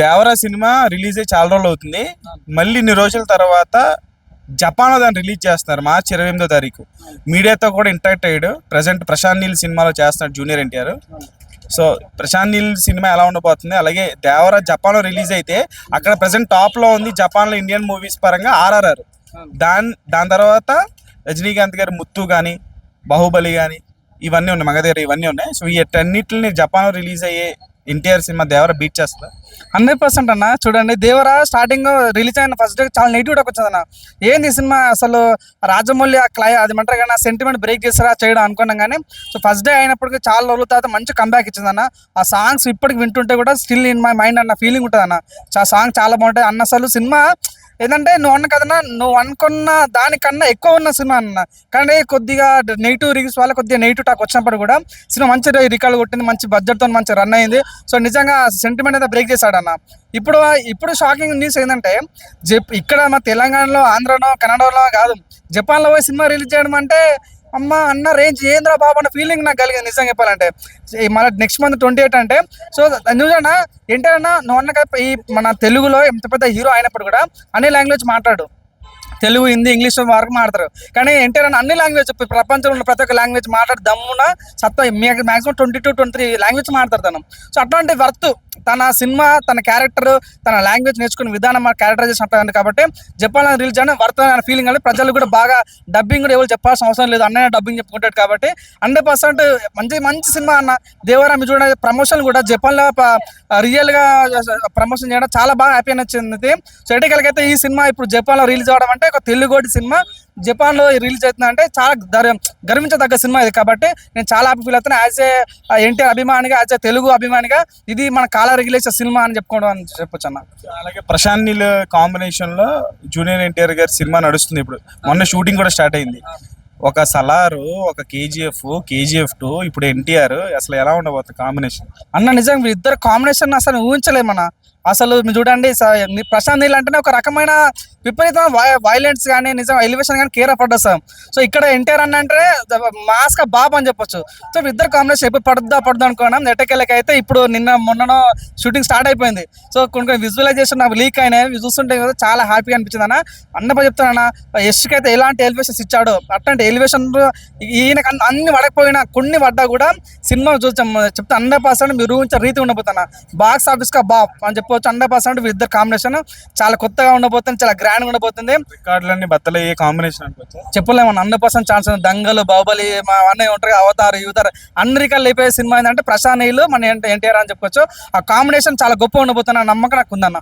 Devara cinema release అయ్యి చాలా రోజులు అవుతుంది. మళ్ళీ ఇన్ని రోజుల తర్వాత జపాన్లో దాన్ని రిలీజ్ చేస్తున్నారు మార్చి ఇరవై ఎనిమిదో తారీఖు. మీడియాతో కూడా ఇంటరాక్ట్ అయ్యాడు. ప్రజెంట్ ప్రశాంత్ నీల్ సినిమాలో చేస్తున్నాడు జూనియర్ ఎన్టీఆర్. సో ప్రశాంత్ నీల్ సినిమా ఎలా ఉండబోతుంది? అలాగే దేవరా జపాన్లో రిలీజ్ అయితే అక్కడ ప్రజెంట్ టాప్లో ఉంది జపాన్లో ఇండియన్ మూవీస్ పరంగా ఆర్ఆర్ఆర్. దాని దాని తర్వాత రజనీకాంత్ గారి ముత్తు కానీ బాహుబలి కానీ ఇవన్నీ ఉన్నాయి మగధీర ఇవన్నీ ఉన్నాయి. సో ఈ అన్నిటిని జపాన్లో రిలీజ్ అయ్యే ఎన్టీఆర్ సినిమా దేవర బీట్ చేస్తుందా? హండ్రెడ్ పర్సెంట్ అన్న. చూడండి దేవరా స్టార్టింగ్ రిలీజ్ అయిన ఫస్ట్ డే చాలా నెగిటివ్ టాక్ వచ్చింది అన్న ఏంది సినిమా అసలు రాజమౌళి ఆ క్లై అది అంటారు కానీ సెంటిమెంట్ బ్రేక్ చేస్తారా చేయడం అనుకున్నాం కానీ సో ఫస్ట్ డే అయినప్పటికీ చాలా రోజుల తర్వాత మంచి కంబ్యాక్ ఇచ్చింది అన్న ఆ సాంగ్స్ ఇప్పటికి వింటుంటే కూడా స్టిల్ ఇన్ మై మైండ్ అన్న ఫీలింగ్ ఉంటుంది అన్న ఆ సాంగ్ చాలా బాగుంటుంది. అన్న అసలు సినిమా ఏంటంటే నువ్వు అన్న కదన్నా నువ్వు అనుకున్న దానికన్నా ఎక్కువ ఉన్న సినిమా అన్న. కానీ కొద్దిగా నెగిటివ్ రివ్యూస్ వల్ల కొద్దిగా నెగిటివ్ టాక్ వచ్చినప్పుడు కూడా సినిమా మంచి రికార్డు కొట్టింది మంచి బడ్జెట్తో మంచి రన్ అయింది. సో నిజంగా సెంటిమెంట్ అయితే బ్రేక్ చేశాడన్న. ఇప్పుడు ఇప్పుడు షాకింగ్ న్యూస్ ఏంటంటే జప్ ఇక్కడ మా తెలంగాణలో ఆంధ్రలో కన్నడలో కాదు జపాన్లో పోయి సినిమా రిలీజ్ చేయడం అంటే అమ్మ అన్న రేంజ్ ఏంద్రా బాబు అన్న ఫీలింగ్ నాకు కలిగింది నిజంగా చెప్పాలంటే. మన నెక్స్ట్ మంత్ ట్వంటీ ఎయిట్ అంటే సో నువ్వన్నా ఏంటన్నా నువ్వు అన్న ఈ మన తెలుగులో ఎంత పెద్ద హీరో అయినప్పుడు కూడా అన్ని లాంగ్వేజ్ మాట్లాడు. తెలుగు హిందీ ఇంగ్లీష్ వరకు మాట్లాడతారు. కానీ ఎన్టీఆర్ అన్ని లాంగ్వేజ్ ప్రపంచంలో ఉన్న ప్రతి ఒక్క లాంగ్వేజ్ మాట్లాడి దమ్మున సత్తా maximum twenty two twenty three language మాట్లాడతారు తను. సో అట్లాంటి వర్త్ తన సినిమా తన క్యారెక్టర్ తన లాంగ్వేజ్ నేర్చుకునే విధానం క్యారెక్టరైజేషన్ అట్లా కాబట్టి జపాన్ రిలీజ్ అయిన వర్త్ అనే ఫీలింగ్ అనేది ప్రజలు కూడా బాగా డబ్బింగ్ కూడా ఎవరు చెప్పాల్సిన అవసరం లేదు. అన్నయ్య డబ్బింగ్ చెప్పుకుంటాడు కాబట్టి హండ్రెడ్ పర్సెంట్ మంచి మంచి సినిమా అన్న. దేవరా మీరు చూడండి ప్రమోషన్ కూడా జపాన్లో రియల్గా ప్రమోషన్ చేయడం చాలా బాగా హ్యాపీ నచ్చింది సో అయితే ఈ సినిమా ఇప్పుడు జపాన్లో రిలీజ్ అవడం అంటే ఒక తెలుగుడి సినిమా. జపాన్లో రిలీజ్ అవుతుంది అంటే చాలా గర్వ- గర్వించదగ్గ సినిమా ఇది కాబట్టి నేను చాలా హ్యాపీ ఫీల్ అవుతాను యాజ్ ఏ ఎన్టీఆర్ అభిమానిగా యాజ్ ఏ తెలుగు అభిమానిగా ఇది మన కాల రెగ్యులేషన్ సినిమా అని చెప్పుకోవడం అని చెప్పొచ్చు అన్న. అలాగే ప్రశాంత్ నీల్ కాంబినేషన్లో జూనియర్ ఎన్టీఆర్ గారి సినిమా నడుస్తుంది ఇప్పుడు. మొన్న షూటింగ్ కూడా స్టార్ట్ అయింది. ఒక సలారు ఒక కేజీఎఫ్ కేజీఎఫ్ టూ ఇప్పుడు ఎన్టీఆర్ అసలు ఎలా ఉండబోతుంది కాంబినేషన్ అన్న నిజంగా వీళ్ళిద్దరు కాంబినేషన్ అసలు ఊహించలేమన్న. అసలు మీరు చూడండి స- ప్రశాంత్ నీళ్ళు అంటేనే ఒక రకమైన విపరీతమైన వైలెన్స్ కానీ నిజం ఎలివేషన్ కానీ కేర్ పడ్డా సార్ సో ఇక్కడ ఎన్టీఆర్ అన్న అంటే మాస్క్ బాబు అని చెప్పొచ్చు. సో ఇద్దరు కాంబినేషన్ ఎప్పుడు పడుద్దా పడుద్దా అనుకున్నాం. నెట్టకెళ్ళకి అయితే ఇప్పుడు నిన్న మొన్ననో షూటింగ్ స్టార్ట్ అయిపోయింది. సో కొన్ని కొన్ని విజువలైజేషన్ నాకు లీక్ అయినాయి. చూస్తుంటే కదా చాలా హ్యాపీగా అనిపించింది అన్న. అన్నపై చెప్తానన్నా యశ్కి అయితే ఎలాంటి ఎలివేషన్స్ ఇచ్చాడో అట్లాంటి ఎలివేషన్ ఈయన అన్ని- అన్ని పడకపోయినా కొన్ని పడ్డా కూడా సినిమా చూసాం చెప్తే హండ్రెడ్ పర్సెంట్ మీరు ఊహించే రీతి ఉండబోతున్నా బాక్స్ ఆఫీస్ కా అని అని చెప్పవచ్చు హండ్రెడ్ పర్సెంట్ ఇద్దరు కాంబినేషన్ చాలా కొత్తగా ఉండబోతుంది చాలా గ్రాండ్ ఉండబోతుంది. రికార్డులన్నీ బద్దలయ్యే కాంబినేషన్ అనుకోవచ్చు? చెప్పలేము హండ్రెడ్ పర్సెంట్ ఛాన్స్ ఉంది. దంగలు బాహుబలి మా అన్నీ ఉంటారు అవతారు యువతారు. అన్ని రకాలు లేపే సినిమా ఏంటంటే ప్రశాంత్ నీళ్ళు మన ఎన్టీఆర్ అని చెప్పుకోవచ్చు. ఆ కాంబినేషన్ చాలా గొప్ప ఉండబోతున్న నమ్మకం నాకు ఉందన్న